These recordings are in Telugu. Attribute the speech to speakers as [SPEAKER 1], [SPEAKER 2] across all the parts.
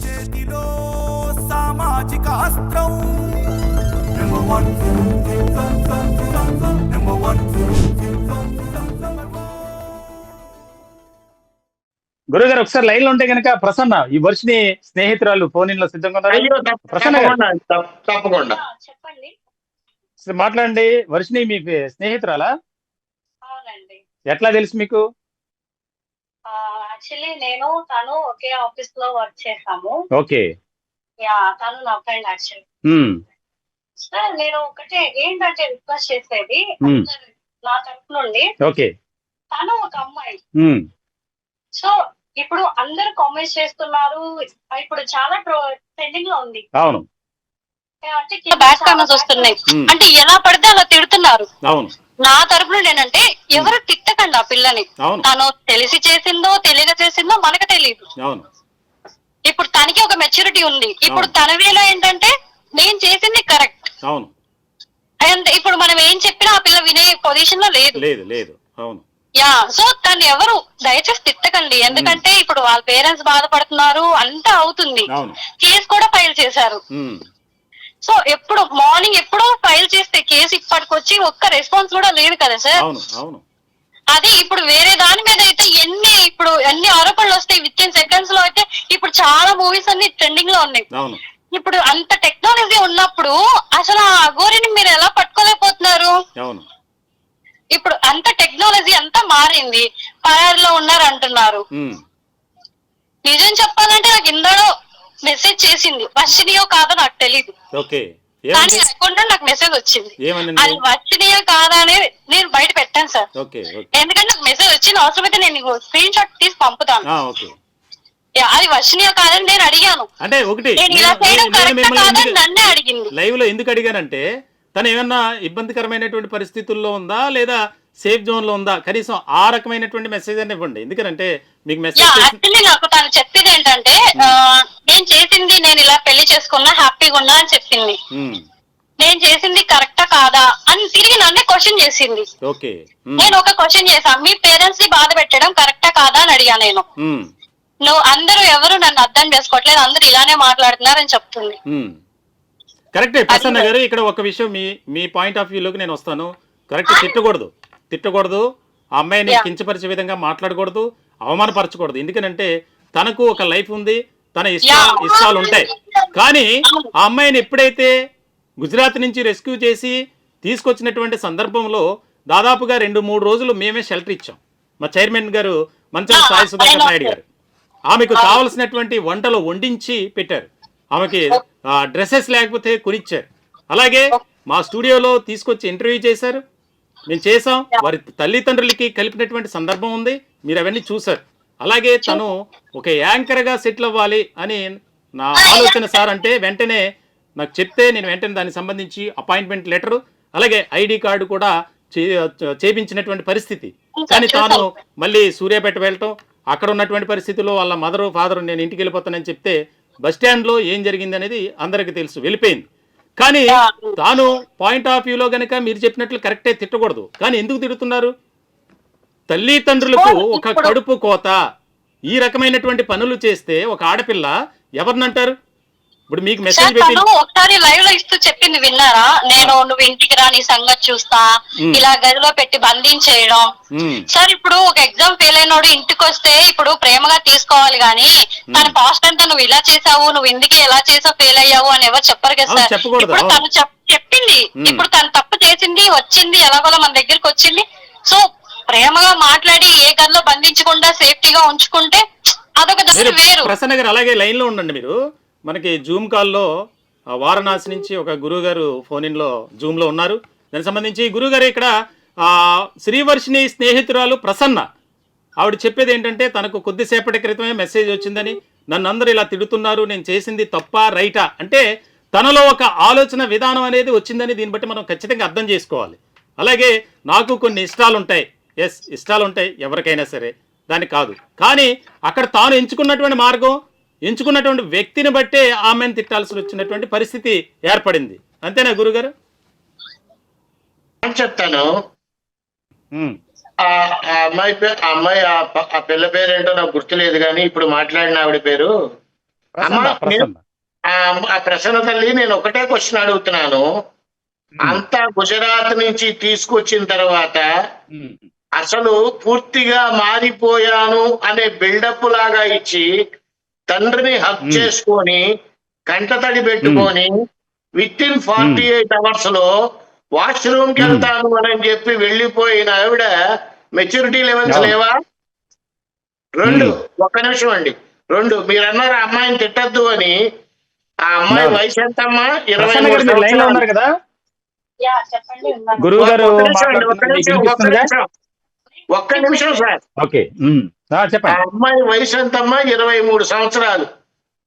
[SPEAKER 1] చేతిలో సామాజిక అస్త్రం.
[SPEAKER 2] గురుగారు ఒకసారి లైన్లో ఉంటే కనుక ప్రసన్న ఈ వర్షిని స్నేహితురాలు ఫోన్ ఇన్లో సిద్ధంగా ఉన్నారు ప్రసన్న.
[SPEAKER 3] తప్పకుండా
[SPEAKER 2] మాట్లాడండి వర్షిని మీ స్నేహితురాలా
[SPEAKER 4] అవునండి
[SPEAKER 2] ఎట్లా తెలుసు మీకు
[SPEAKER 4] యాక్చువల్లీ నేను తను ఒకే ఆఫీస్లో వర్క్ చేసాము
[SPEAKER 2] ఓకే.
[SPEAKER 4] యా తను నా ఫ్రెండ్ యాక్చువల్లీ. సార్ నేను ఒకటే ఏంటంటే రిక్వెస్ట్ చేసేది నా తరపు నుండి
[SPEAKER 2] ఓకే.
[SPEAKER 4] తను ఒక అమ్మాయి. సో ఇప్పుడు అందరు కామెంట్స్ చేస్తున్నారు. ఇప్పుడు చాలా ట్రెండింగ్లో ఉంది.
[SPEAKER 2] అవును.
[SPEAKER 4] అంటే బ్యాక్ కామెంట్స్ వస్తున్నాయి. అంటే ఎలా పడితే అలా తిడుతున్నారు.
[SPEAKER 2] అవును.
[SPEAKER 4] నా తరపు నుండి ఏంటంటే ఎవరు తిట్టకండి ఆ పిల్లని.
[SPEAKER 2] అవును.
[SPEAKER 4] తను తెలిసి చేసిందో తెలియక చేసిందో మనకు తెలియదు
[SPEAKER 2] అవును.
[SPEAKER 4] ఇప్పుడు తనకి ఒక మెచ్యూరిటీ ఉంది. ఇప్పుడు
[SPEAKER 2] అవును.
[SPEAKER 4] తన వేలో ఏంటంటే నేను చేసింది కరెక్ట్.
[SPEAKER 2] అవును.
[SPEAKER 4] అండ్ ఇప్పుడు మనం ఏం చెప్పినా ఆ పిల్ల వినే పొజిషన్లో లేదు.
[SPEAKER 2] లేదు లేదు. అవును.
[SPEAKER 4] యా సో తను ఎవరు? దయచేసి తిట్టకండి. ఎందుకంటే ఇప్పుడు వాళ్ళ పేరెంట్స్ బాధపడుతున్నారు అంతా అవుతుంది.
[SPEAKER 2] అవును.
[SPEAKER 4] కేసు కూడా ఫైల్ చేశారు.
[SPEAKER 2] ఉమ్,
[SPEAKER 4] సో ఎప్పుడు మార్నింగ్ ఎప్పుడో ఫైల్ చేస్తే కేసు ఇప్పటికొచ్చి ఒక్క రెస్పాన్స్ కూడా లేదు కదా సార్?
[SPEAKER 2] అవును అవును.
[SPEAKER 4] అది ఇప్పుడు వేరే దాని మీద అయితే ఎన్ని ఇప్పుడు ఎన్ని ఆరోపణలు వస్తాయి విత్ ఇన్ సెకండ్స్లో అయితే ఇప్పుడు చాలా మూవీస్ అన్ని ట్రెండింగ్లో ఉన్నాయి.
[SPEAKER 2] అవును.
[SPEAKER 4] ఇప్పుడు అంత టెక్నాలజీ ఉన్నప్పుడు అసలు ఆ అఘోరిని మీరు ఎలా పట్టుకోలేకపోతున్నారు?
[SPEAKER 2] అవును.
[SPEAKER 4] ఇప్పుడు అంత టెక్నాలజీ అంతా మారింది. పరారిలో ఉన్నారు అంటున్నారు. నిజం చెప్పాలంటే నాకు ఇందడో మెసేజ్ చేసింది. వర్షినియో కాదో నాకు తెలియదు
[SPEAKER 2] ఓకే.
[SPEAKER 4] కానీ
[SPEAKER 2] ఏమని
[SPEAKER 4] అకౌంట్ నాకు మెసేజ్ వచ్చింది. అది వర్షినియో కాదా అనేది నేను బయట పెట్టాను సార్.
[SPEAKER 2] Okay okay.
[SPEAKER 4] ఎందుకంటే నాకు మెసేజ్ వచ్చింది. అవసరమైతే నేను స్క్రీన్ షాట్ తీసి పంపుతాను.
[SPEAKER 2] ఆ, ఓకే.
[SPEAKER 4] యా, అది వర్షినియో కాదని నేను అడిగాను.
[SPEAKER 2] అంటే ఒకటి
[SPEAKER 4] నేను ఇలా చేయడం
[SPEAKER 2] నేను
[SPEAKER 4] కరెక్ట్
[SPEAKER 2] మిమ్మల్ని
[SPEAKER 4] కాదని
[SPEAKER 2] ఎందుకు-
[SPEAKER 4] నన్నే అడిగింది.
[SPEAKER 2] లైవ్లో ఎందుకు అడిగానంటే తను ఏమన్నా ఇబ్బందికరమైనటువంటి పరిస్థితుల్లో ఉందా లేదా సేఫ్ జోన్లో ఉందా? కనీసం ఆ రకమైనటువంటి మెసేజ్ అని ఇవ్వండి. ఎందుకంటే మీకు మెసేజ్
[SPEAKER 4] యాక్చువల్లీ నాకు తను చెప్పింది ఏంటంటే ఆ, నేను చేసింది నేను ఇలా పెళ్ళి చేసుకున్నా హ్యాపీగా ఉన్నా అని చెప్పింది.
[SPEAKER 2] ఉమ్,
[SPEAKER 4] నేను చేసింది కరెక్టా కాదా అని తిరిగి నన్నే క్వశ్చన్ చేసింది.
[SPEAKER 2] ఓకే. ఉమ్,
[SPEAKER 4] నేను ఒక క్వశ్చన్ చేశాను మీ పేరెంట్స్ని బాధ పెట్టడం కరెక్టా కాదా అని అడిగా నేను. నువ్వు అందరూ ఎవరు నన్ను అర్థం చేసుకోవట్లేదు అందరూ ఇలానే మాట్లాడుతున్నారని చెప్తుంది.
[SPEAKER 2] ఉమ్. కరెక్టే ప్రసన్న గారు ఇక్కడ ఒక విషయం మీ మీ పాయింట్ ఆఫ్ వ్యూలోకి నేను వస్తాను. కరెక్ట్ తిట్టకూడదు. తిట్టకూడదు. ఆ అమ్మాయిని. కించపరిచే విధంగా మాట్లాడకూడదు. అవమానపరచకూడదు. ఎందుకనంటే తనకు ఒక లైఫ్ ఉంది తన ఇష్ట. ఇష్టాలు ఉంటాయి కానీ. ఆ అమ్మాయిని ఎప్పుడైతే గుజరాత్ నుంచి రెస్క్యూ చేసి తీసుకొచ్చినటువంటి సందర్భంలో దాదాపుగా రెండు మూడు రోజులు మేమే షెల్టర్ ఇచ్చాం. మా చైర్మన్ గారు మంచం సాయి సుధాకర్ నాయుడు. గారు. ఆమెకు కావలసినటువంటి వంటలు వండించి పెట్టారు. ఆమెకి డ్రెస్సెస్ లేకపోతే కొనిచ్చారు. అలాగే మా స్టూడియోలో తీసుకొచ్చి ఇంటర్వ్యూ చేశారు. మేము చేసాం వారి తల్లిదండ్రులకి కలిపినటువంటి సందర్భం ఉంది. మీరు అవన్నీ చూసారు అలాగే తను ఒక యాంకర్గా సెటిల్ అవ్వాలి అని నా ఆలోచన సార్ అంటే వెంటనే నాకు చెప్తే నేను వెంటనే దానికి సంబంధించి అపాయింట్మెంట్ లెటరు అలాగే ఐడి కార్డు కూడా చేపించినటువంటి పరిస్థితి. కానీ తాను మళ్ళీ సూర్యాపేట వెళ్ళటం అక్కడ ఉన్నటువంటి పరిస్థితుల్లో వాళ్ళ మదరు ఫాదర్ నేను ఇంటికి వెళ్ళిపోతానని చెప్తే బస్ స్టాండ్లో ఏం జరిగింది అనేది అందరికీ తెలుసు. వెళ్ళిపోయింది. కానీ తాను పాయింట్ ఆఫ్ వ్యూలో గనక మీరు చెప్పినట్లు కరెక్టే తిట్టకూడదు. కానీ ఎందుకు తిడుతున్నారు? తల్లిదండ్రులకు ఒక కడుపు కోత. ఈ రకమైనటువంటి పనులు చేస్తే ఒక ఆడపిల్ల ఎవరినంటారు? ఇప్పుడు మీకు మెసేజ్
[SPEAKER 4] ఒకసారి లైవ్లో ఇస్తూ చెప్పింది విన్నారా? నేను నువ్వు ఇంటికి రా నీ సంగతి చూస్తా. ఇలా గదిలో పెట్టి బంధించేయడం సార్ ఇప్పుడు ఒక ఎగ్జామ్ ఫెయిల్ అయినోడు ఇంటికి వస్తే ఇప్పుడు ప్రేమగా తీసుకోవాలి గాని తన పాస్ట్ అంతా నువ్వు ఇలా చేసావు నువ్వు ఇందుకే ఎలా చేసావు ఫెయిల్ అయ్యావు అని ఎవరు చెప్పరు కదా సార్. ఇప్పుడు. తను చెప్- చెప్పింది. ఇప్పుడు తను తప్పు చేసింది వచ్చింది ఎలాగోలా మన దగ్గరికి వచ్చింది. సో ప్రేమగా మాట్లాడి ఏ గదిలో బంధించకుండా సేఫ్టీగా ఉంచుకుంటే అదొక దాని వేరు.
[SPEAKER 2] ప్రసన్న గారు అలాగే లైన్లో ఉండండి మీరు. మనకి జూమ్ కాల్లో వారణాసి నుంచి ఒక గురువుగారు ఫోన్ ఇన్లో జూమ్లో ఉన్నారు. దానికి సంబంధించి గురువుగారు ఇక్కడ శ్రీవర్షిని స్నేహితురాలు ప్రసన్న. ఆవిడ చెప్పేది ఏంటంటే తనకు కొద్దిసేపటి క్రితమే మెసేజ్ వచ్చిందని నన్ను అందరూ ఇలా తిడుతున్నారు నేను చేసింది తప్ప రైటా? అంటే తనలో ఒక ఆలోచన విధానం అనేది వచ్చిందని దీన్ని బట్టి మనం ఖచ్చితంగా అర్థం చేసుకోవాలి. అలాగే నాకు కొన్ని ఇష్టాలు ఉంటాయి. ఎస్ ఇష్టాలు ఉంటాయి ఎవరికైనా సరే. దాని కాదు. కానీ అక్కడ తాను ఎంచుకున్నటువంటి మార్గం ఎంచుకున్నటువంటి వ్యక్తిని బట్టే ఆమెను తిట్టాల్సి వచ్చినటువంటి పరిస్థితి ఏర్పడింది. అంతేనా గురుగారు?
[SPEAKER 3] చెప్తాను? అమ్మాయి అమ్మాయి ఆ పిల్ల పేరు ఏంటో నాకు గుర్తులేదు కానీ ఇప్పుడు మాట్లాడిన ఆవిడ పేరు. ఆ ప్రసన్న తల్లి నేను ఒకటే క్వశ్చన్ అడుగుతున్నాను. అంతా గుజరాత్ నుంచి తీసుకొచ్చిన తర్వాత అసలు పూర్తిగా మారిపోయాను అనే బిల్డప్ లాగా ఇచ్చి తండ్రిని హక్. చేసుకొని కంటతడి పెట్టుకొని విత్ ఇన్ ఫార్టీ ఎయిట్ అవర్స్లో
[SPEAKER 2] వాష్రూమ్కి.
[SPEAKER 3] వెళ్తాను అని చెప్పి వెళ్ళిపోయిన ఆవిడ మెచ్యూరిటీ లెవెల్స్. లేవా? రెండు. ఒక్క నిమిషం అండి. రెండు. మీరు అన్నారు అమ్మాయిని తిట్టద్దు అని? ఆ అమ్మాయి. వయసు ఇరవై
[SPEAKER 2] మీరు లైన్లో ఉన్నారు కదా?
[SPEAKER 4] యా, చెప్పండి ఉన్నాను.
[SPEAKER 2] గురువు గారు
[SPEAKER 3] ఒక్క నిమిషం సార్.
[SPEAKER 2] ఓకే. చెప్పండి.
[SPEAKER 3] అమ్మాయి వయసు ఎంతమ్మా? ఇరవై మూడు సంవత్సరాలు.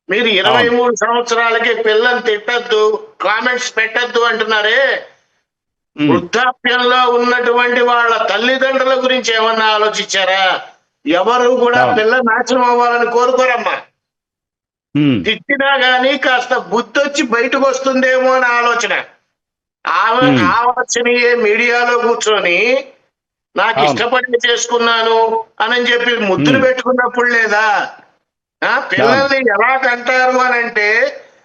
[SPEAKER 3] మీరు ఇరవై. మూడు సంవత్సరాలకి పిల్లల్ని తిట్టద్దు కామెంట్స్ పెట్టద్దు అంటున్నారే? వృద్ధాప్యంలో ఉన్నటువంటి వాళ్ళ తల్లిదండ్రుల గురించి ఏమన్నా ఆలోచించారా? ఎవరు కూడా. పిల్ల నాశనం అవ్వాలని కోరుకోరమ్మా. తిట్టినా గానీ కాస్త బుద్ధి వచ్చి బయటకు వస్తుందేమో అని ఆలోచన. ఆమె. ఆలోచనయే మీడియాలో కూర్చొని నాకు. ఇష్టపడి చేసుకున్నాను అని చెప్పి ముద్దులు. పెట్టుకున్నప్పుడు లేదా? ఆ పిల్లల్ని ఎలా కంటారు అని అంటే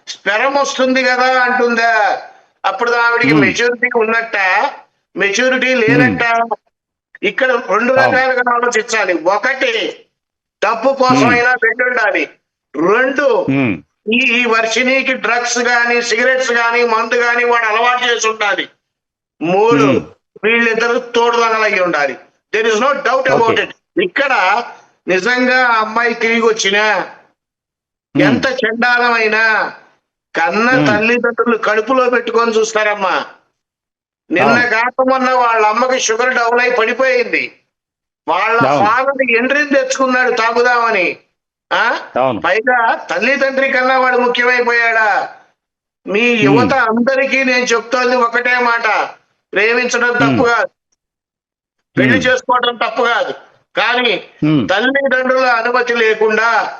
[SPEAKER 3] స్పెరం వస్తుంది కదా అంటుందా? అప్పుడు ఆవిడికి. మెచ్యూరిటీ ఉన్నట్ట? మెచ్యూరిటీ లేనట్ట ఇక్కడ రెండు. రకాలుగా ఆలోచించాలి. ఒకటి డబ్బు కోసం. అయినా పెట్టి ఉండాలి రెండు ఈ ఈ వర్షినికి డ్రగ్స్ గాని సిగరెట్స్ గాని మందు గాని వాడు అలవాటు చేసి ఉండాలి. మూడు
[SPEAKER 2] Hmm.
[SPEAKER 3] వీళ్ళిద్దరు తోడుదనలై ఉండాలి there is no doubt about. It ఇక్కడ నిజంగా అమ్మాయి తిరిగి వచ్చినా
[SPEAKER 2] Hmm.
[SPEAKER 3] ఎంత చండాలమైనా కన్న
[SPEAKER 2] Hmm.
[SPEAKER 3] తల్లిదండ్రులు కడుపులో పెట్టుకొని చూస్తారమ్మా నిన్న
[SPEAKER 2] అవును.
[SPEAKER 3] కాక మొన్న వాళ్ళ అమ్మకి షుగర్ డౌన్ అయి పడిపోయింది వాళ్ళ. ఫాదర్ ఎండ్రిని తెచ్చుకున్నాడు తాగుదామని ఆ పైగా తల్లిదండ్రి కన్నా వాడు ముఖ్యమైపోయాడా మీ యువత అందరికీ నేను చెప్తోంది ఒకటే మాట ప్రేమించడం తప్పు కాదు.
[SPEAKER 2] పెళ్ళి.
[SPEAKER 3] చేసుకోవడం తప్పు కాదు. కానీ తల్లిదండ్రుల అనుమతి లేకుండా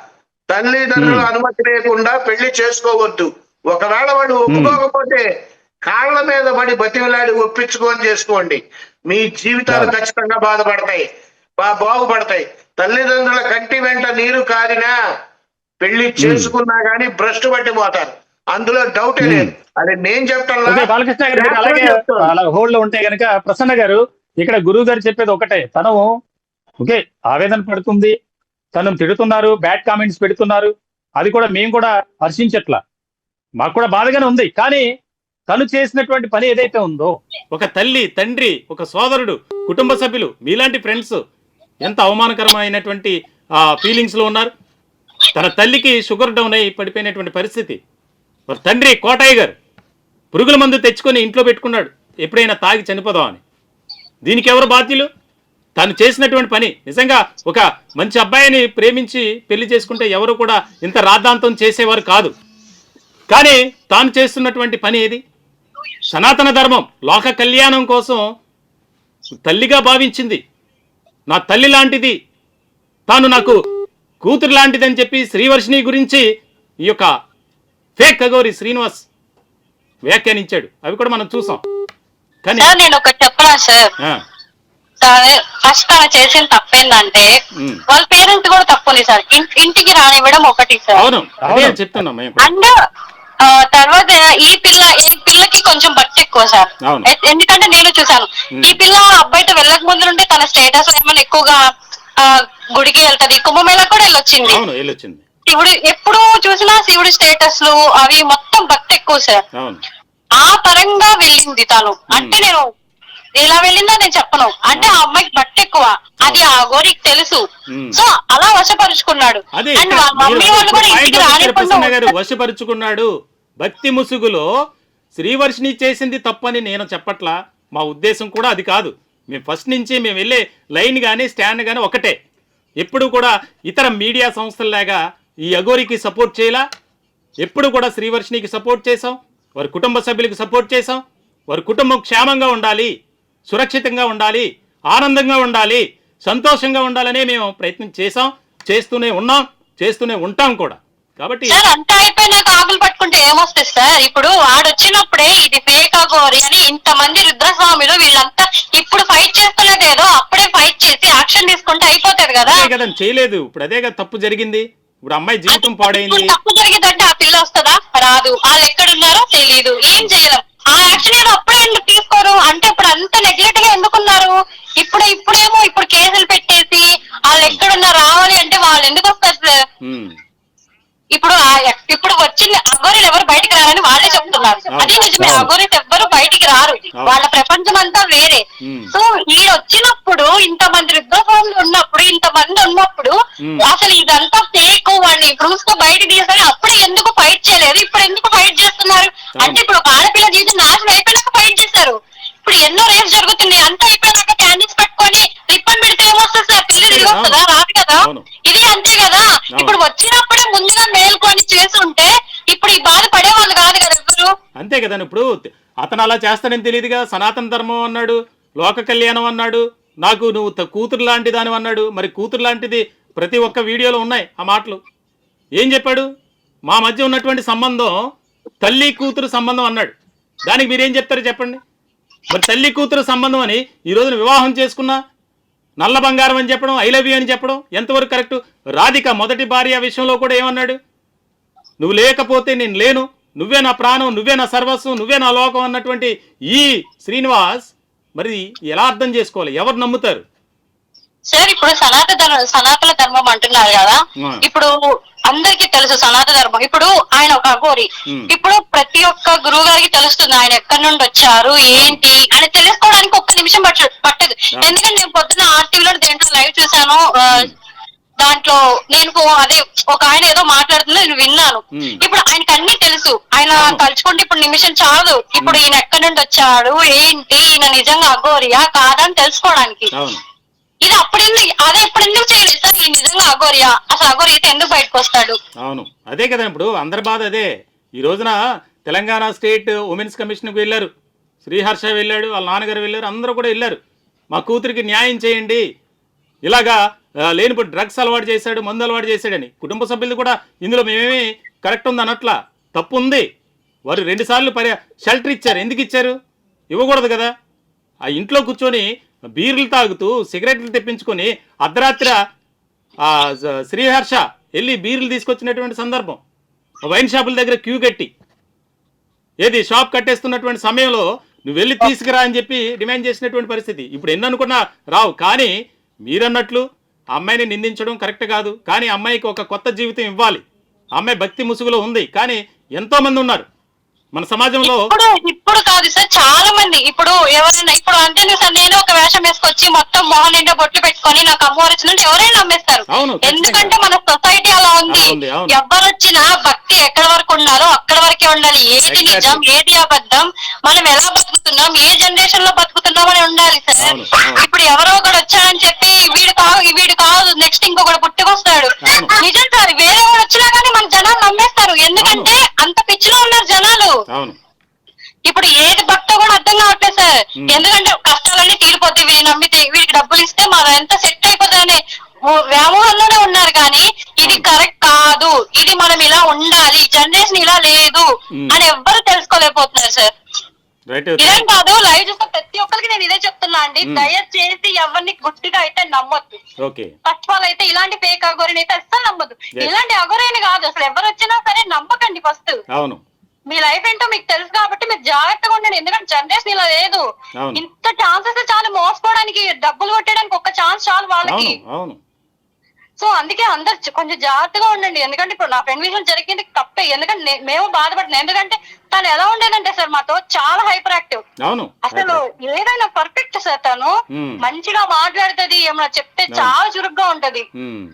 [SPEAKER 3] తల్లిదండ్రుల. అనుమతి లేకుండా పెళ్ళి చేసుకోవద్దు. ఒకవేళ వాడు ఒప్పుకోకపోతే కాళ్ళ మీద పడి బతిమలాడి ఒప్పించుకొని చేసుకోండి. మీ జీవితాలు. ఖచ్చితంగా బాధపడతాయి. బా- బాగుపడతాయి. తల్లిదండ్రుల కంటి వెంట నీరు కారినా పెళ్ళి చేసుకున్నా గానీ భ్రష్టు పట్టిపోతారు. అందులో డౌటే లేదు. అది నేను చెప్తాను
[SPEAKER 2] బాలకృష్ణ గారు అలాగే అలా హోల్డ్లో ఉంటే గనక ప్రసన్న గారు ఇక్కడ గురువు గారు చెప్పేది ఒకటే. తను ఓకే ఆవేదన పడుతుంది తను తిడుతున్నారు బ్యాడ్ కామెంట్స్ పెడుతున్నారు. అది కూడా మేము కూడా హర్షించట్లా. మాకు కూడా బాధగానే ఉంది. కానీ తను చేసినటువంటి పని ఏదైతే ఉందో ఒక తల్లి తండ్రి ఒక సోదరుడు కుటుంబ సభ్యులు మీలాంటి ఫ్రెండ్స్ ఎంత అవమానకరమైనటువంటి ఫీలింగ్స్లో ఉన్నారు? తన తల్లికి షుగర్ డౌన్ అయి పడిపోయినటువంటి పరిస్థితి. మరి తండ్రి కోటయ్య గారు పురుగుల మందు తెచ్చుకొని ఇంట్లో పెట్టుకున్నాడు. ఎప్పుడైనా తాగి చనిపోదాం అని. దీనికి ఎవరు బాధ్యులు? తాను చేసినటువంటి పని. నిజంగా ఒక మంచి అబ్బాయిని ప్రేమించి పెళ్ళి చేసుకుంటే ఎవరు కూడా ఇంత రాద్ధాంతం చేసేవారు కాదు. కానీ తాను చేస్తున్నటువంటి పని ఏది? సనాతన ధర్మం లోక కళ్యాణం కోసం తల్లిగా భావించింది. నా తల్లి లాంటిది. తాను నాకు కూతురు లాంటిదని చెప్పి శ్రీవర్షిని గురించి ఈ యొక్క ఫేక్ అగౌరి శ్రీనివాస్ వ్యాఖ్యానించాడు. అవి కూడా మనం చూసాం. కానీ
[SPEAKER 4] సార్ నేను ఒకటి చెప్పనా సార్?
[SPEAKER 2] ఆ,
[SPEAKER 4] ఫస్ట్ తను చేసిన తప్పేందంటే
[SPEAKER 2] ఉమ్.
[SPEAKER 4] వాళ్ళ పేరెంట్స్ కూడా తప్పుంది సార్. ఇన్- ఇంటికి రానివ్వడం ఒకటి సార్.
[SPEAKER 2] అవును. అదే చెప్తున్నాం మేము. కూడా.
[SPEAKER 4] అండ్ ఆ, తర్వాత ఈ పిల్ల ఈ పిల్లకి కొంచెం బట్టి ఎక్కువ సార్.
[SPEAKER 2] అవును.
[SPEAKER 4] ఎ- ఎందుకంటే నేను చూసాను ఈ పిల్ల అబ్బాయితో వెళ్ళక ముందు నుండి తన స్టేటస్ ఏమైనా ఎక్కువగా ఆ, గుడికి వెళ్తది కుంభమేళకు కూడా వెళ్ళొచ్చింది.
[SPEAKER 2] అవును వెళ్ళొచ్చింది.
[SPEAKER 4] శివుడు ఎప్పుడు చూసినా శివుడి స్టేటస్లు అవి మొత్తం భక్తి ఎక్కువ సార్. ఆ పరంగా వెళ్ళింది తను. అంటే నేను ఇలా వెళ్ళిందా నేను చెప్పను. అంటే ఆ అమ్మాయికి బట్టి ఎక్కువ. అది ఆ గోరికి తెలుసు. సో అలా వశపరుచుకున్నాడు. అండ్ మమ్మీ వాళ్ళు కూడా ఇంటికి
[SPEAKER 2] వశపరుచుకున్నాడు. భక్తి ముసుగులో శ్రీవర్షిని చేసింది తప్పని నేను చెప్పట్లా. మా ఉద్దేశం కూడా అది కాదు. మేము ఫస్ట్ నుంచి మేము వెళ్ళే లైన్ కానీ స్టాండ్ కానీ ఒకటే. ఎప్పుడు కూడా ఇతర మీడియా సంస్థల్లాగా ఈ అఘోరికి సపోర్ట్ చేయలా? ఎప్పుడు కూడా శ్రీవర్షినికి సపోర్ట్ చేసాం వారి కుటుంబ సభ్యులకు సపోర్ట్ చేసాం వారి కుటుంబం క్షేమంగా ఉండాలి సురక్షితంగా ఉండాలి ఆనందంగా ఉండాలి సంతోషంగా ఉండాలనే మేము ప్రయత్నం చేసాం చేస్తూనే ఉన్నాం చేస్తూనే ఉంటాం కూడా. కాబట్టి
[SPEAKER 4] సార్ అంత అయిపోయినాక ఆకులు పట్టుకుంటే ఏమొస్తుంది సార్? ఇప్పుడు ఆడొచ్చినప్పుడే ఇది ఫేక్ అగోరి అని ఇంతమంది రుద్రస్వామిలు వీళ్ళంతా ఇప్పుడు ఫైట్ చేస్తున్నది ఏదో అప్పుడే ఫైట్ చేసి యాక్షన్ తీసుకుంటే అయిపోతుంది కదా.
[SPEAKER 2] అదే కదా చేయలేదు. ఇప్పుడు అదే కదా తప్పు జరిగింది. ఇప్పుడు అమ్మాయి జీవితం పాడైంది.
[SPEAKER 4] తప్పు జరిగిందంటే ఆ పిల్ల వస్తుందా? రాదు. వాళ్ళు ఎక్కడున్నారో తెలియదు ఏం చేయలేం. ఆ యాక్షన్ ఏదో అప్పుడే ఎందుకు తీసుకోరు? అంటే ఇప్పుడు అంత నెగ్లెక్ట్గా ఎందుకున్నారు? ఇప్పుడు ఇప్పుడేమో ఇప్పుడు కేసులు పెట్టేసి వాళ్ళు ఎక్కడున్నా రావాలి అంటే వాళ్ళు ఎందుకు వస్తారు? సార్ ఇప్పుడు ఇప్పుడు వచ్చింది అగోరీలు ఎవరు బయటికి రారని వాళ్ళే చెప్తున్నారు. అది నిజమే. అగోరీలు ఎవ్వరు బయటికి రారు. వాళ్ళ ప్రపంచం అంతా వేరే. సో ఈడ వచ్చినప్పుడు ఇంతమంది రుద్రభూములు ఉన్నప్పుడు ఇంతమంది ఉన్నప్పుడు. అసలు ఇదంతా ఫేక్ వాళ్ళని ప్రూఫ్స్తో బయట తీసుకొని అప్పుడు ఎందుకు ఫైట్ చేయలేదు ఇప్పుడు ఎందుకు ఫైట్ చేస్తున్నారు అంటే ఇప్పుడు ఒక ఆడపిల్ల జీవితం నాశనం అయిపోయినాక ఫైట్ చేశారు ఇప్పుడు ఎన్నో రేపు జరుగుతుంది అంత అయిపోయినాక క్యాండిల్స్ పెట్టుకొని రిప్పన్ పెడితే ఏమొస్తుంది సార్? పిల్లి తిరిగి వస్తుందా? రాదు కదా. ఇది అంతే కదా? ఇప్పుడు వచ్చినప్పుడే ముందుగా మేల్కొని చేసుంటే ఇప్పుడు ఈ బాధ పడేవాళ్ళు కాదు కదా ఎవరు?
[SPEAKER 2] అంతే కదా ఇప్పుడు? అతను అలా చేస్తాడని తెలియదుగా సనాతన ధర్మం అన్నాడు లోక కళ్యాణం అన్నాడు నాకు నువ్వు కూతురు లాంటి దాని అన్నాడు. మరి కూతురు లాంటిది ప్రతి ఒక్క వీడియోలో ఉన్నాయి ఆ మాటలు. ఏం చెప్పాడు? మా మధ్య ఉన్నటువంటి సంబంధం తల్లి కూతురు సంబంధం అన్నాడు. దానికి మీరేం చెప్తారు చెప్పండి? మరి తల్లి కూతురు సంబంధం అని ఈ రోజున వివాహం చేసుకున్నా నల్ల బంగారం అని చెప్పడం ఐ లవ్ యూ అని చెప్పడం ఎంతవరకు కరెక్ట్ రాధిక మొదటి భార్య విషయంలో కూడా ఏమన్నాడు? నువ్వు లేకపోతే నేను లేను నువ్వే నా ప్రాణం నువ్వే నా సర్వస్వం నువ్వే నా లోకం అన్నటువంటి ఈ శ్రీనివాస్ మరి ఎలా అర్థం చేసుకోవాలి? ఎవరు నమ్ముతారు?
[SPEAKER 4] సార్ ఇప్పుడు సనాతన ధర్మం సనాతన ధర్మం అంటున్నారు కదా. ఇప్పుడు అందరికీ తెలుసు సనాతన ధర్మం. ఇప్పుడు ఆయన ఒక అఘోరి. ఇప్పుడు ప్రతి ఒక్క గురువు గారికి తెలుస్తుంది ఆయన ఎక్కడి నుండి వచ్చారు ఏంటి అని తెలుసుకోవడానికి ఒక్క నిమిషం పట్టు పట్టదు. ఎందుకంటే నేను పొద్దున్న ఆర్టీవీలో దేంట్లో లైవ్ చూసాను దాంట్లో నేను అదే ఒక ఆయన ఏదో మాట్లాడుతుందో నేను విన్నాను. ఇప్పుడు ఆయనకి అన్ని తెలుసు. ఆయన. తలుచుకుంటే ఇప్పుడు నిమిషం చాలదు. ఇప్పుడు ఈయన ఎక్కడి నుండి వచ్చాడు? ఏంటి? ఈయన నిజంగా అఘోరియా? కాదా అని తెలుసుకోవడానికి. ఇది అప్పుడు అదే ఇప్పుడు ఎందుకు చేయలేదు? సార్ ఈ నిజంగా అఘోరియా అసలు అఘోరి ఎందుకు బయటకు వస్తాడు?
[SPEAKER 2] అవును. అదే కదా ఇప్పుడు అందరి బాధ అదే. ఈ రోజున తెలంగాణ స్టేట్ ఉమెన్స్ కమిషన్కి వెళ్ళారు. శ్రీహర్ష వెళ్ళాడు వాళ్ళ నాన్నగారు వెళ్ళారు అందరూ కూడా వెళ్ళారు. మా కూతురికి న్యాయం చేయండి. ఇలాగా లేనిప్పుడు లేనిపోయి డ్రగ్స్ అలవాటు చేశాడు మందు అలవాటు చేశాడని. కుటుంబ సభ్యులు కూడా ఇందులో మేమేమి కరెక్ట్ ఉంది అనట్లా తప్పు ఉంది. వారు రెండుసార్లు పరి షెల్టర్ ఇచ్చారు. ఎందుకు ఇచ్చారు? ఇవ్వకూడదు కదా. ఆ ఇంట్లో కూర్చొని బీర్లు తాగుతూ సిగరెట్లు తెప్పించుకొని అర్ధరాత్రి ఆ శ్రీహర్ష వెళ్ళి బీర్లు తీసుకొచ్చినటువంటి సందర్భం. వైన్ షాపుల దగ్గర క్యూ కట్టి ఏది షాప్ కట్టేస్తున్నటువంటి సమయంలో నువ్వు వెళ్ళి తీసుకురా అని చెప్పి డిమాండ్ చేసినటువంటి పరిస్థితి. ఇప్పుడు ఎన్ననుకున్నా రావు కానీ మీరన్నట్లు అమ్మాయిని నిందించడం కరెక్ట్ కాదు. కానీ అమ్మాయికి ఒక కొత్త జీవితం ఇవ్వాలి. అమ్మాయి భక్తి ముసుగులో ఉంది. కానీ ఎంతోమంది ఉన్నారు. మన సమాజంలో
[SPEAKER 4] ఇప్పుడు ఇప్పుడు కాదు సార్ చాలా మంది ఇప్పుడు ఎవరైనా ఇప్పుడు అంటే సార్ నేను ఒక వేషం వేసుకొచ్చి మొత్తం మొహం నిండా బొట్లు పెట్టుకొని నాకు అమ్మవారు వచ్చినట్టు ఎవరైనా నమ్మేస్తారు. ఎందుకంటే మన సొసైటీ అలా ఉంది. ఎవరు వచ్చినా భక్తి ఎక్కడి వరకు ఉండాలో అక్కడ వరకే ఉండాలి ఏది. నిజం ఏది అబద్ధం మనం ఎలా బతుకుతున్నాం ఏ జనరేషన్లో బతుకుతున్నాం అని ఉండాలి సార్. ఇప్పుడు ఎవరో ఒకడు వచ్చాడని చెప్పి ఎందుకంటే కష్టాలన్నీ తీరిపోతాయి వీళ్ళు నమ్మితే వీడికి డబ్బులు ఇస్తే మాదంతా సెట్ అయిపోతుంది అనే వ్యామోహంలోనే ఉన్నారు కానీ ఇది కరెక్ట్ కాదు. ఇది మనం ఇలా ఉండాలి. జనరేషన్ ఇలా లేదు. అని ఎవ్వరు తెలుసుకోలేకపోతున్నారు సార్ ఇదేం కాదు లైవ్ చూస్తే ప్రతి ఒక్కరికి నేను ఇదే చెప్తున్నా అండి. దయచేసి ఎవరిని గుడ్డిగా అయితే నమ్మొద్దు. ఫస్ట్ ఆల్ అయితే ఇలాంటి ఫేక్ అగోరిని అయితే అస్సలు నమ్మద్దు. ఇలాంటి అగోరేని కాదు. అసలు ఎవరు వచ్చినా సరే నమ్మకండి ఫస్ట్.
[SPEAKER 2] అవును.
[SPEAKER 4] మీ లైఫ్ ఏంటో మీకు తెలుసు కాబట్టి మీరు జాగ్రత్తగా ఉండండి. ఎందుకంటే జనరేషన్ ఇలా లేదు.
[SPEAKER 2] అవును.
[SPEAKER 4] ఇంత ఛాన్సెస్ చాలా మోసపోవడానికి డబ్బులు కొట్టడానికి ఒక ఛాన్స్ చాలు వాళ్ళకి.
[SPEAKER 2] అవును అవును.
[SPEAKER 4] సో అందుకే అందరు చ- కొంచెం జాగ్రత్తగా ఉండండి. ఎందుకంటే ఇప్పుడు నా ఫ్రెండ్ విషయం జరిగింది తప్పే. ఎందుకంటే నే- మేము బాధపడిన ఎందుకంటే తను ఎలా ఉండేదంటే సార్ మాతో చాలా హైపర్ యాక్టివ్
[SPEAKER 2] అవును
[SPEAKER 4] అసలు ఏదైనా పర్ఫెక్ట్ సార్ తను. మంచిగా మాట్లాడుతుంది ఏమైనా చెప్తే. చాలా చురుగ్గా ఉంటది.
[SPEAKER 2] ఉమ్.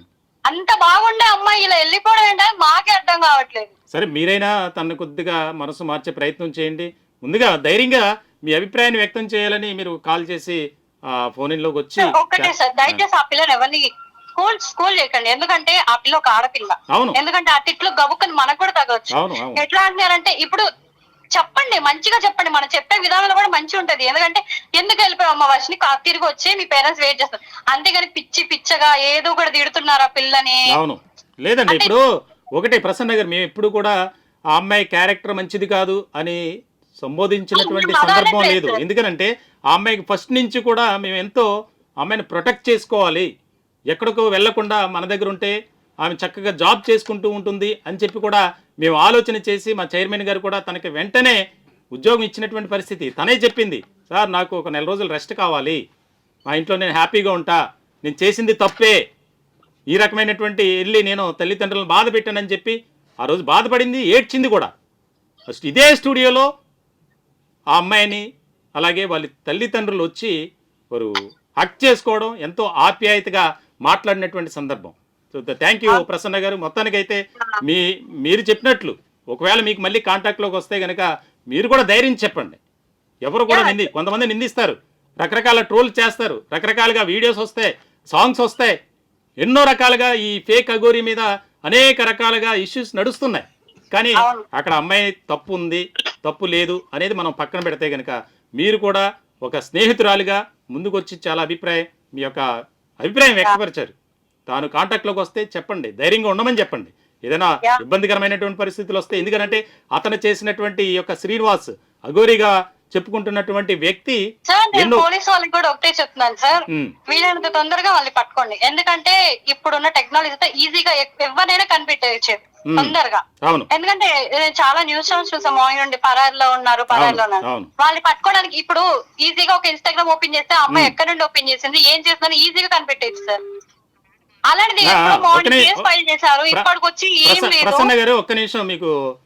[SPEAKER 4] అంత బాగుండే అమ్మాయి ఇలా వెళ్ళిపోవడం ఏంటని మాకే అర్థం కావట్లేదు.
[SPEAKER 2] సరే మీరైనా తనను కొద్దిగా మనసు మార్చే ప్రయత్నం చేయండి. ముందుగా ధైర్యంగా మీ అభిప్రాయాన్ని వ్యక్తం చేయాలని మీరు కాల్ చేసి ఆ ఫోన్ ఇన్లోకి వచ్చి
[SPEAKER 4] ఒక్కటే సార్ దయచేసి ఆ. పిల్లని ఎవరిని స్కూల్ స్కూల్ చేయకండి. ఎందుకంటే ఆ పిల్ల ఒక ఆడపిల్ల. ఎందుకంటే ఆ తిట్లు గబుక్కని మనకు కూడా తగ్గవచ్చు ఎట్లా అంటున్నారంటే ఇప్పుడు చెప్పండి మంచిగా చెప్పండి. మనం చెప్పే విధానంలో కూడా మంచి ఉంటది. ఎందుకంటే ఎందుకు వెళ్ళిపోయావు అమ్మ వర్షిని తిరిగి వచ్చి మీ పేరెంట్స్ వెయిట్ చేస్తారు. అంతేగాని పిచ్చి పిచ్చగా ఏదో కూడా తిడుతున్నారు ఆ పిల్లని.
[SPEAKER 2] లేదండి ఇప్పుడు ఒకటే ప్రసన్న గారు మేము ఎప్పుడు కూడా ఆ అమ్మాయి క్యారెక్టర్ మంచిది కాదు అని సంబోధించినటువంటి సందర్భం లేదు. ఎందుకనంటే ఆ అమ్మాయికి ఫస్ట్ నుంచి కూడా మేము ఎంతో అమ్మాయిని ప్రొటెక్ట్ చేసుకోవాలి. ఎక్కడికో వెళ్ళకుండా మన దగ్గర ఉంటే ఆమె చక్కగా జాబ్ చేసుకుంటూ ఉంటుంది అని చెప్పి కూడా మేము ఆలోచన చేసి మా చైర్మన్ గారు కూడా తనకి వెంటనే ఉద్యోగం ఇచ్చినటువంటి పరిస్థితి. తనే చెప్పింది సార్ నాకు ఒక నెల రోజులు రెస్ట్ కావాలి. మా ఇంట్లో నేను హ్యాపీగా ఉంటా. నేను చేసింది తప్పే. ఈ రకమైనటువంటి వెళ్ళి నేను తల్లిదండ్రులను బాధ పెట్టానని చెప్పి ఆ రోజు బాధపడింది ఏడ్చింది కూడా. ఫస్ట్ ఇదే స్టూడియోలో ఆ అమ్మాయిని అలాగే వాళ్ళ తల్లిదండ్రులు వచ్చి వారు హక్ చేసుకోవడం ఎంతో ఆప్యాయతగా మాట్లాడినటువంటి సందర్భం. సో థ్యాంక్ యూ ప్రసన్న గారు. మొత్తానికైతే మీ మీరు చెప్పినట్లు ఒకవేళ మీకు మళ్ళీ కాంటాక్ట్లోకి వస్తే కనుక మీరు కూడా ధైర్యం చెప్పండి. ఎవరు కూడా నింది కొంతమంది నిందిస్తారు. రకరకాల ట్రోల్ చేస్తారు. రకరకాలుగా వీడియోస్ వస్తాయి సాంగ్స్ వస్తాయి. ఎన్నో రకాలుగా ఈ ఫేక్ అగోరి మీద అనేక రకాలుగా ఇష్యూస్ నడుస్తున్నాయి కానీ. అక్కడ అమ్మాయి తప్పు ఉంది తప్పు లేదు అనేది మనం పక్కన పెడితే కనుక మీరు కూడా ఒక స్నేహితురాలిగా ముందుకొచ్చి చాలా అభిప్రాయం మీ యొక్క అభిప్రాయం వ్యక్తపరిచారు తాను కాంటాక్ట్లోకి వస్తే చెప్పండి ధైర్యంగా ఉండమని చెప్పండి ఏదైనా. ఇబ్బందికరమైనటువంటి పరిస్థితులు వస్తే ఎందుకంటే అతను చేసినటువంటి ఈ యొక్క శ్రీనివాస్ అఘోరిగా చెప్పుకుంటున్నటువంటి వ్యక్తి
[SPEAKER 4] పోలీస్ వాళ్ళకి కూడా ఒకటే చెప్తున్నాను సార్. వీలైనంత తొందరగా వాళ్ళని పట్టుకోండి. ఎందుకంటే ఇప్పుడున్న టెక్నాలజీతో ఈజీగా కనిపెట్టేయచ్చు.
[SPEAKER 2] Hmm.
[SPEAKER 4] తొందరగా. ఎందుకంటే నేను చాలా న్యూస్ ఛానల్స్ చూసాం. మార్నింగ్ నుండి పరారిలో ఉన్నారు పరారిలో ఉన్నారు. వాళ్ళని పట్టుకోవడానికి ఇప్పుడు ఈజీగా ఒక ఇన్స్టాగ్రామ్ ఓపెన్ చేస్తే అమ్మాయి. ఎక్కడి నుండి ఓపెన్ చేసింది ఏం చేస్తుందని ఈజీగా కనిపెట్టేది సార్. అలాంటిది మార్నింగ్ ఫైల్ చేశారు
[SPEAKER 2] ప్ర-
[SPEAKER 4] ఇప్పటికి వచ్చి ఏం లేదు.
[SPEAKER 2] ప్రసన్న గారు ఒక్క నిమిషం మీకు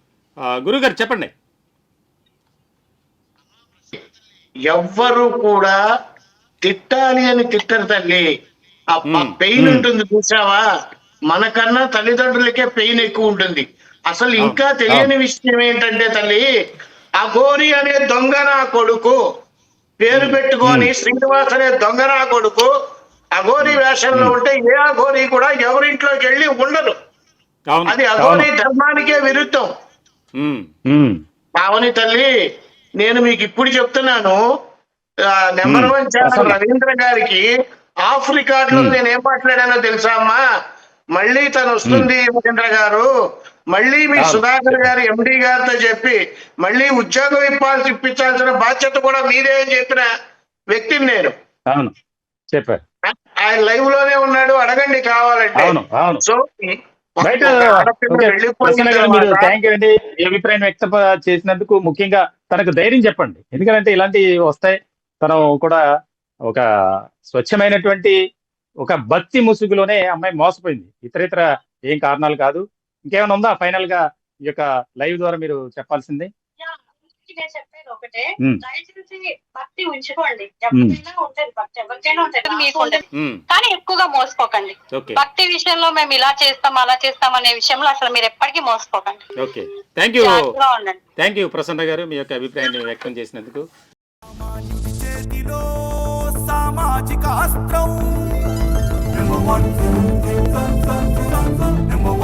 [SPEAKER 2] గురువు గారు చెప్పండి.
[SPEAKER 3] ఎవ్వరు కూడా తిట్టాలి అని తిట్టరు తల్లి. ఆ. పెయిన్. ఉంటుంది చూసావా? మనకన్నా తల్లిదండ్రులకే పెయిన్ ఎక్కువ ఉంటుంది. అసలు ఇంకా. తెలియని విషయం ఏంటంటే తల్లి అఘోరి అనే దొంగ నా కొడుకు పేరు పెట్టుకొని శ్రీనివాస్ అనే దొంగ నా కొడుకు అఘోరి వేషంలో ఉంటే ఏ అఘోరి కూడా ఎవరింట్లోకి వెళ్ళి ఉండరు అది అఘోరి ధర్మానికే విరుద్ధం. పావని తల్లి. నేను మీకు ఇప్పుడు చెప్తున్నాను నెంబర్ వన్ ఛానల్ రవీంద్ర గారికి ఆఫ్ రికార్డ్లో నేను ఏం మాట్లాడానో తెలుసా అమ్మా? మళ్ళీ తను వస్తుంది రవీంద్ర గారు. మళ్ళీ మీ. సుధాకర్ గారు ఎండి గారితో చెప్పి మళ్ళీ ఉద్యోగం ఇప్పాల్సి ఇప్పించాల్సిన బాధ్యత కూడా మీదే అని చెప్పిన వ్యక్తిని నేను.
[SPEAKER 2] చెప్పారు.
[SPEAKER 3] ఆయన లైవ్లోనే ఉన్నాడు అడగండి కావాలంటే. సో
[SPEAKER 2] రైట్ థ్యాంక్ యూ అండి. ఈ అభిప్రాయం వ్యక్త చేసినందుకు ముఖ్యంగా తనకు ధైర్యం చెప్పండి. ఎందుకంటే ఇలాంటివి వస్తాయి. తను కూడా ఒక స్వచ్ఛమైనటువంటి ఒక భక్తి ముసుగులోనే అమ్మాయి మోసపోయింది. ఇతర ఇతర ఏం కారణాలు కాదు. ఇంకేమైనా ఉందా? ఫైనల్గా ఈ యొక్క లైవ్ ద్వారా మీరు చెప్పాల్సింది.
[SPEAKER 4] నేను చెప్పేది ఒకటే. దయచేసి భక్తి ఉంచుకోండి ఎవరికైనా ఉంటది భక్తి ఎవరికైనా ఉంటది మీకు ఉంటది కానీ ఎక్కువగా మోసపోకండి భక్తి విషయంలో మేము ఇలా చేస్తాం అలా చేస్తాం అనే విషయంలో అసలు మీరు ఎప్పటికీ మోసపోకండి
[SPEAKER 2] okay thank you thank you Prasanna garu మీ యొక్క అభిప్రాయాన్ని వ్యక్తం చేసినందుకు
[SPEAKER 1] సామాజిక అస్త్రం నెంబర్ వన్ నెంబర్